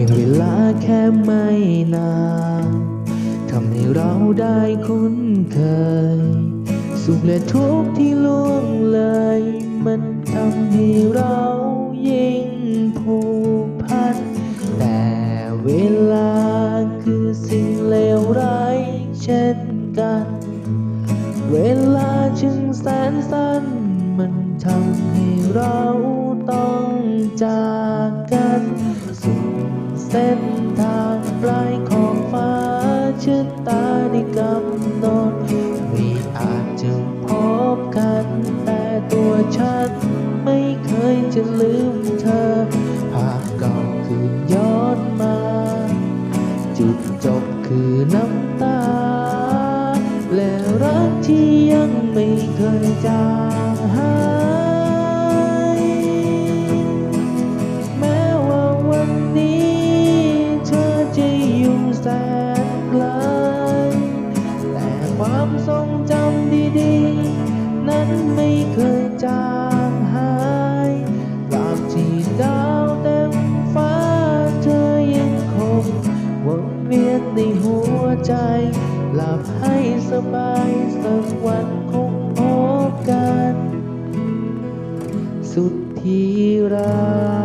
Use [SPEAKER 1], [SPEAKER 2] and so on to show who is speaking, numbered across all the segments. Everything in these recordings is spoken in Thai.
[SPEAKER 1] ยังเวลาแค่ไม่นานทำให้เราได้คุ้นเคย สุขและทุกข์ที่ล่วงเลย มันทำให้เรายิ่งผูกพัน แต่เวลาคือสิ่งเลวร้ายเช่นกัน เวลาจึงแสนสั้น มันทำให้เราต้องจากกัน เส้นทางปลายของฟ้าชะตาได้กำหนดไม่อาจจะพบกัน แต่ตัวฉันไม่เคยจะลืมเธอภาพเก่าคืนย้อนมา จุดจบคือน้ำตา และรักที่ยังไม่เคยจาง วนเวียนในหัวใจ หลับให้สบายสักวันคงพบกัน สุดที่รัก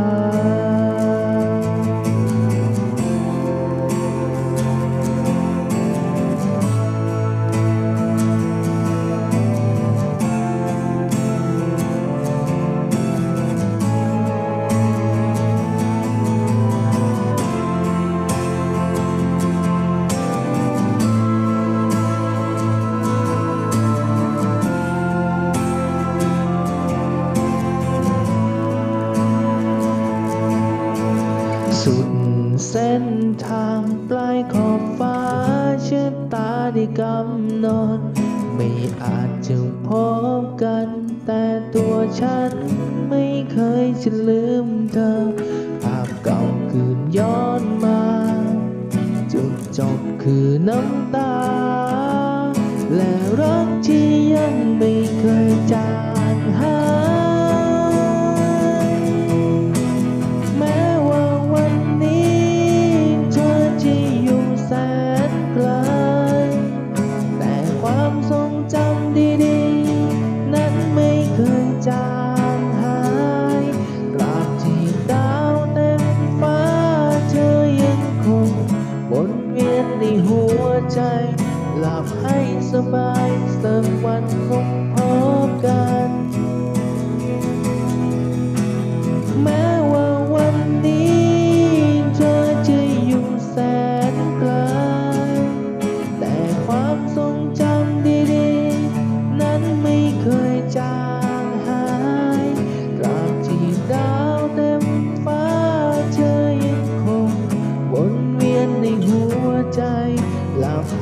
[SPEAKER 1] ทางปลายขอบฟ้าชะตาได้กำหนด ไม่อาจจะพบกัน แต่ตัวฉันไม่เคยจะลืมเธอ ภาพเก่าคืนย้อนมา จุดจบคือน้ำตา และรักที่ยังไม่เคยจางหาย หัวใจ หลับให้สบายสักวันคงพบกัน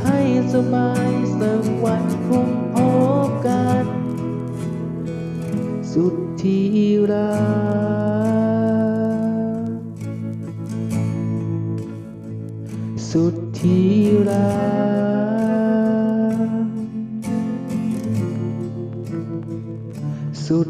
[SPEAKER 1] ให้สบายสักวันคงพบกัน สุดที่รักสุดที่รักสุด